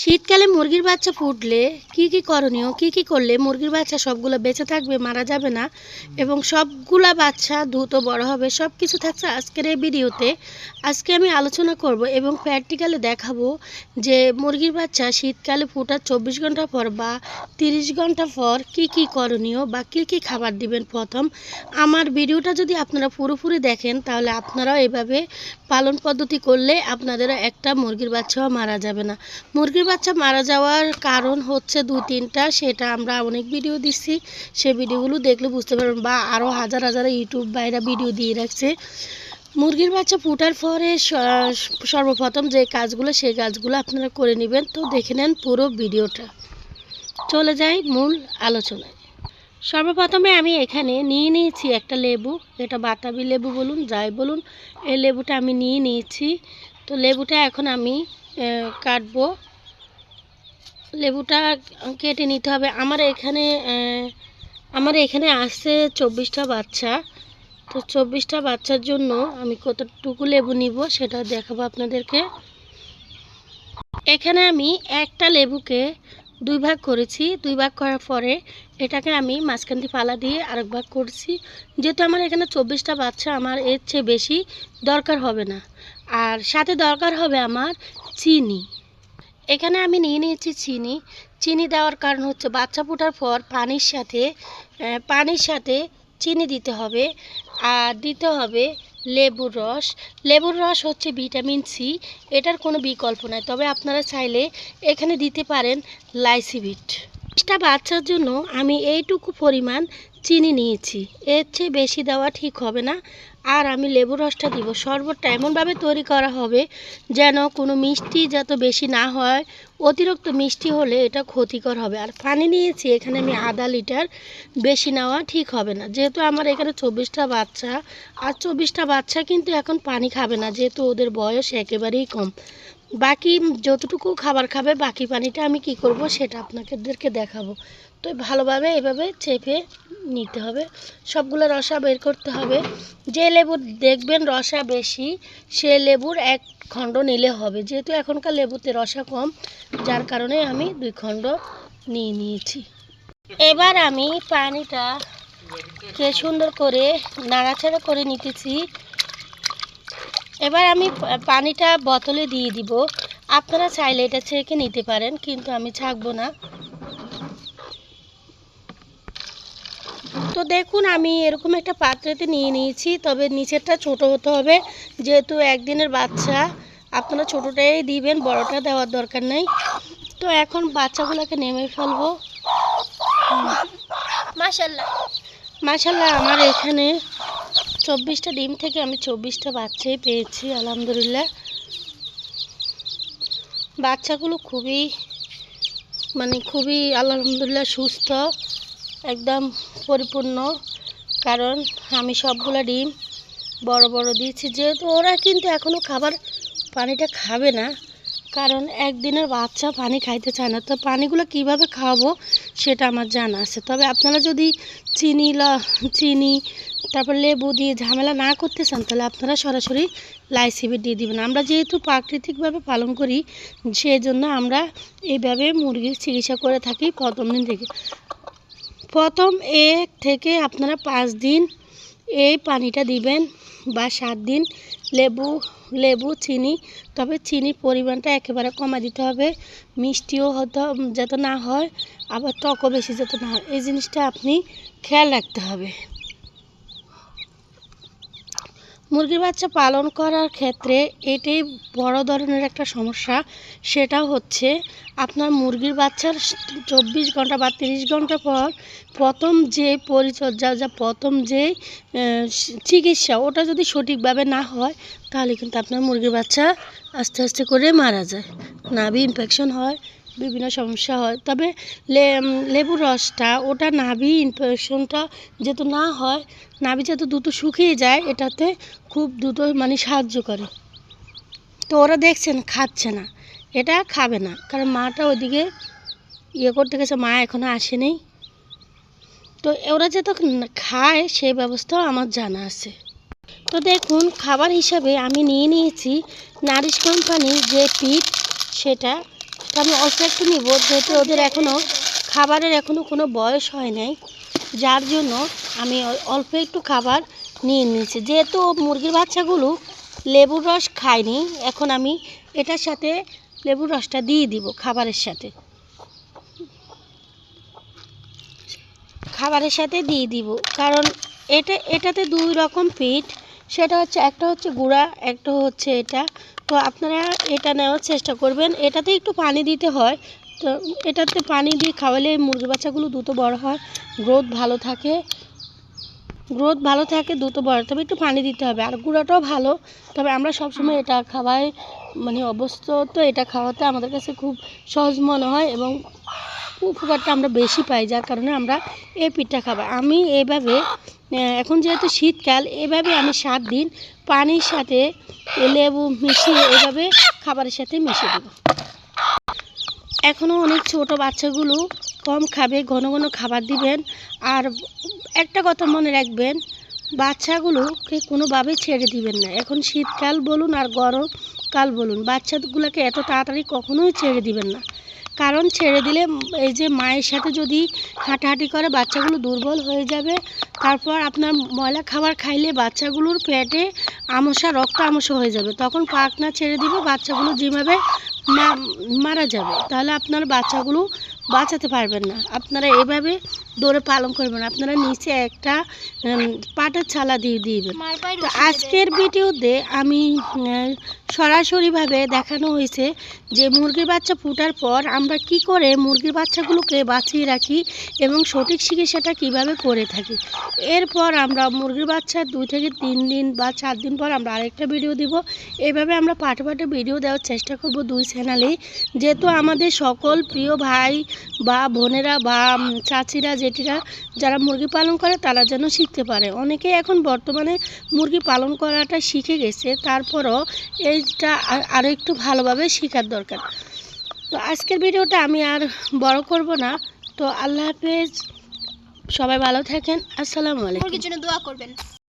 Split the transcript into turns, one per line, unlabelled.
শীতকালে মুরগির বাচ্চা ফুটলে কি কি করণীয়, কি কি করলে মুরগির বাচ্চা সবগুলো বেঁচে থাকবে, মারা যাবে না? এবং সবগুলা বাচ্চা দ্রুত বড় হবে সব কিছু থাকছে আজকের এই ভিডিওতে। আজকে আমি আলোচনা করব এবং প্র্যাকটিক্যালে দেখাবো যে মুরগির বাচ্চা শীতকালে ফোটার চব্বিশ ঘণ্টা পর বা তিরিশ ঘণ্টা পর কি কি করণীয় বা কি কি খাবার দিবেন প্রথম। আমার ভিডিওটা যদি আপনারা পুরোপুরি দেখেন, তাহলে আপনারাও এভাবে পালন পদ্ধতি করলে আপনাদেরও একটা মুরগির বাচ্চাও মারা যাবে না। মুরগির বাচ্চা মারা যাওয়ার কারণ হচ্ছে দু তিনটা, সেটা আমরা অনেক ভিডিও দিচ্ছি। সে ভিডিওগুলো দেখলে বুঝতে পারবেন বা আরও হাজার হাজার ইউটিউব বাইরা ভিডিও দিয়ে রাখছে। মুরগির বাচ্চা ফুটার পরে সর্বপ্রথম যে কাজগুলো সেই কাজগুলো আপনারা করে নেবেন। তো দেখে নেন পুরো ভিডিওটা চলে যাই মূল আলোচনায়। সর্বপ্রথমে আমি এখানে নিয়ে নিয়েছি একটা লেবু। এটা বাতাবি লেবু বলুন, যাই বলুন। এই লেবুটা আমি নিয়ে নিয়েছি। তো লেবুটা এখন আমি কাটবো। লেবুটা কেটে নিতে হবে। আমার এখানে আমার এখানে আসছে চব্বিশটা বাচ্চা। তো চব্বিশটা বাচ্চার জন্য আমি কতটুকু লেবু নিব সেটা দেখাবো আপনাদেরকে। এখানে আমি একটা লেবুকে দুই ভাগ করেছি। দুই ভাগ করার পরে এটাকে আমি মাঝখান দিয়ে পালা দিয়ে আরেক ভাগ করছি। যেহেতু আমার এখানে চব্বিশটা বাচ্চা, আমার এর চেয়ে বেশি দরকার হবে না। আর সাথে দরকার হবে আমার চিনি। এখানে আমি নিয়ে নিয়েছি চিনি। চিনি দেওয়ার কারণ হচ্ছে বাচ্চা ফোটার পর পানির সাথে পানির সাথে চিনি দিতে হবে। আর দিতে হবে লেবুর রস। লেবুর রস হচ্ছে ভিটামিন সি। এটার কোনো বিকল্প নাই। তবে আপনারা চাইলে এখানে দিতে পারেন লাইসিবিট বাচ্চার জন্য আমি এইটুকু পরিমাণ চিনি নিয়েছি। এর চেয়ে বেশি দেওয়া ঠিক হবে না। আর আমি লেবুর রসটা দিব। শরবতটা এমনভাবে তৈরি করা হবে যেন কোনো মিষ্টি যত বেশি না হয়, অতিরিক্ত মিষ্টি হলে এটা ক্ষতিকর হবে। আর পানি নিয়েছি, এখানে আমি আধা লিটার। বেশি নেওয়া ঠিক হবে না। যেহেতু আমার এখানে চব্বিশটা বাচ্চা, আর চব্বিশটা বাচ্চা কিন্তু এখন পানি খাবে না, যেহেতু ওদের বয়স একেবারেই কম। বাকি যতটুকু খাবার খাবে, বাকি পানিটা আমি কি করব সেটা আপনাদেরকে দেখাবো। তো ভালোভাবে এভাবে চেপে নিতে হবে। সবগুলো রসা বের করতে হবে। যে লেবুর দেখবেন রসা বেশি, সে লেবুর এক খণ্ড নিলে হবে। যেহেতু এখনকার লেবুতে রসা কম, যার কারণে আমি দুই খণ্ড নিয়ে নিয়েছি। এবার আমি পানিটা কে সুন্দর করে নাড়াচাড়া করে নিতেছি। এবার আমি পানিটা বোতলে দিয়ে দিব। আপনারা চাইলে এটা ছেঁকে নিতে পারেন, কিন্তু আমি ছাঁকবো না। তো দেখুন আমি এরকম একটা পাত্রেতে নিয়ে নিয়েছি তবে নিচেরটা ছোট হতে হবে। যেহেতু একদিনের বাচ্চা আপনারা ছোটোটাই দিবেন বড়টা দেওয়ার দরকার নেই। তো এখন বাচ্চাগুলোকে নেমে ফেলব।
মাশাল্লাহ
মাশাল্লাহ আমার এখানে চব্বিশটা ডিম থেকে আমি চব্বিশটা বাচ্চাই পেয়েছি আলহামদুলিল্লাহ। বাচ্চাগুলো খুবই মানে খুবই আলহামদুলিল্লাহ সুস্থ। একদম পরিপূর্ণ, কারণ আমি সবগুলো ডিম বড় বড় দিয়েছি। যেহেতু ওরা কিন্তু এখনও খাবার পানিটা খাবে না, কারণ একদিনের বাচ্চা পানি খাইতে চায় না। তো পানিগুলো কীভাবে খাওয়াবো সেটা আমার জানা আছে। তবে আপনারা যদি চিনি চিনি, তারপর লেবু দিয়ে ঝামেলা না করতে চান, তাহলে আপনারা সরাসরি লাইসিবি দিয়ে দিবেন। আমরা যেহেতু প্রাকৃতিকভাবে পালন করি সেই জন্য আমরা এইভাবে মুরগির চিকিৎসা করে থাকি প্রথম দিন থেকে। প্রথম এক থেকে আপনারা পাঁচ দিন এই পানিটা দিবেন বা সাত দিন লেবু লেবু, চিনি, তবে চিনির পরিমাণটা একেবারে কমা দিতে হবে। মিষ্টিও হতে যাতে না হয়, আবার টকও বেশি যাতে না হয়। এই জিনিসটা আপনি খেয়াল রাখতে হবে। মুরগির বাচ্চা পালন করার ক্ষেত্রে এটাই বড় ধরনের একটা সমস্যা। সেটা হচ্ছে আপনার মুরগির বাচ্চার চব্বিশ ঘণ্টা বা তিরিশ ঘণ্টা পর প্রথম যে পরিচর্যা যা প্রথম যে চিকিৎসা ওটা যদি সঠিকভাবে না হয়, তাহলে কিন্তু আপনার মুরগির বাচ্চা আস্তে আস্তে করে মারা যায়। নাভি ইনফেকশন হয় বিভিন্ন সমস্যা হয়। তবে লেবুর রসটা, ওটা নাভি ইনফেকশনটা যেহেতু না হয়, নাভি যাতে দ্রুত শুকিয়ে যায়, এটাতে খুব দ্রুত মানে সাহায্য করে। তো ওরা দেখছেন, খাচ্ছে না। এটা খাবে না। কারণ মাটা ওদিকে ইয়ে করতে গেছে, মা এখনও আসেনি। তো ওরা যাতে খায় সেই ব্যবস্থাও আমার জানা আছে। তো দেখুন, খাবার হিসাবে আমি নিয়ে নিয়েছি নারিশ কোম্পানির যে পিঠ, সেটা তো আমি অল্প একটু নিব, যেহেতু ওদের এখনও খাবারের এখনও কোনো বয়স হয় নাই। যার জন্য আমি অল্প একটু খাবার নিয়ে নিয়েছি। যেহেতু মুরগির বাচ্চাগুলো লেবুর রস খায়নি, এখন আমি এটার সাথে লেবুর রসটা দিয়ে দিব খাবারের সাথে। খাবারের সাথে দিয়ে দিব, কারণ এটা, এটাতে দুই রকম ফিট সেটা হচ্ছে, একটা হচ্ছে গুঁড়া, একটা হচ্ছে এটা। তো আপনারা এটা নেওয়ার চেষ্টা করবেন। এটাতে একটু পানি দিতে হয়। তো এটাতে পানি দিয়ে খাওয়ালে মুরগির বাচ্চাগুলো দ্রুত বড় হয়। গ্রোথ ভালো থাকে। গ্রোথ ভালো থাকে, দ্রুত বড় তবে একটু পানি দিতে হবে। আর গুঁড়াটাও ভালো। তবে আমরা সবসময় এটা খাওয়াই। মানে অবস্থ তো এটা খাওয়াতে আমাদের কাছে খুব সহজ মনে হয় এবং উপকারটা আমরা বেশি পাই, যার কারণে আমরা এই পিঠটা খাবার। আমি এভাবে এখন যেহেতু শীতকাল, এভাবে আমি সাত দিন পানির সাথে লেবু মিশিয়ে এভাবে খাবারের সাথে মিশিয়ে দেবো। এখনও অনেক ছোট বাচ্চাগুলো কম খাবে, ঘন ঘন খাবার দিবেন। আর একটা কথা মনে রাখবেন, বাচ্চাগুলোকে কোনোভাবে ছেড়ে দিবেন না। এখন শীতকাল বলুন আর গরমকাল বলুন, বাচ্চাগুলোকে এত তাড়াতাড়ি কখনোই ছেড়ে দিবেন না। কারণ ছেড়ে দিলে এই যে মায়ের সাথে যদি হাঁটাহাঁটি করে, বাচ্চাগুলো দুর্বল হয়ে যাবে। তারপর আপনার ময়লা খাবার খাইলে বাচ্চাগুলোর পেটে আমসা, রক্ত আমসা হয়ে যাবে। তখন পাখনা ছেড়ে দিবে, বাচ্চাগুলো যেভাবে মারা যাবে, তাহলে আপনার বাচ্চাগুলো বাঁচাতে পারবেন না। আপনারা এভাবে দৌড়ে পালন করবেন। আপনারা নিচে একটা পাটের ছালা দিয়ে দিবেন। তো আজকের ভিডিওতে আমি সরাসরিভাবে দেখানো হয়েছে যে মুরগির বাচ্চা ফুটার পর আমরা কি করে মুরগির বাচ্চাগুলোকে বাঁচিয়ে রাখি এবং সঠিক চিকিৎসাটা কীভাবে করে থাকি। এরপর আমরা মুরগির বাচ্চা দুই থেকে তিন দিন বা চার দিন পর আমরা আরেকটা ভিডিও দিব। এভাবে আমরা পাটে পাটে ভিডিও দেওয়ার চেষ্টা করব দুই চ্যানেলেই। যেহেতু আমাদের সকল প্রিয় ভাই বা বোনেরা বা চাচিরা জেঠিরা যারা মুরগি পালন করে তারা যেন শিখতে পারে। অনেকে এখন বর্তমানে মুরগি পালন করাটা শিখে গেছে, তারপরও এইটা আর- আরও একটু ভালোভাবে শেখার দরকার। তো আজকের ভিডিওটা আমি আর বড় করব না। তো আল্লাহ হাফেজ, সবাই ভালো থাকেন। আসসালামু আলাইকুম।
জন্য দোয়া করবেন।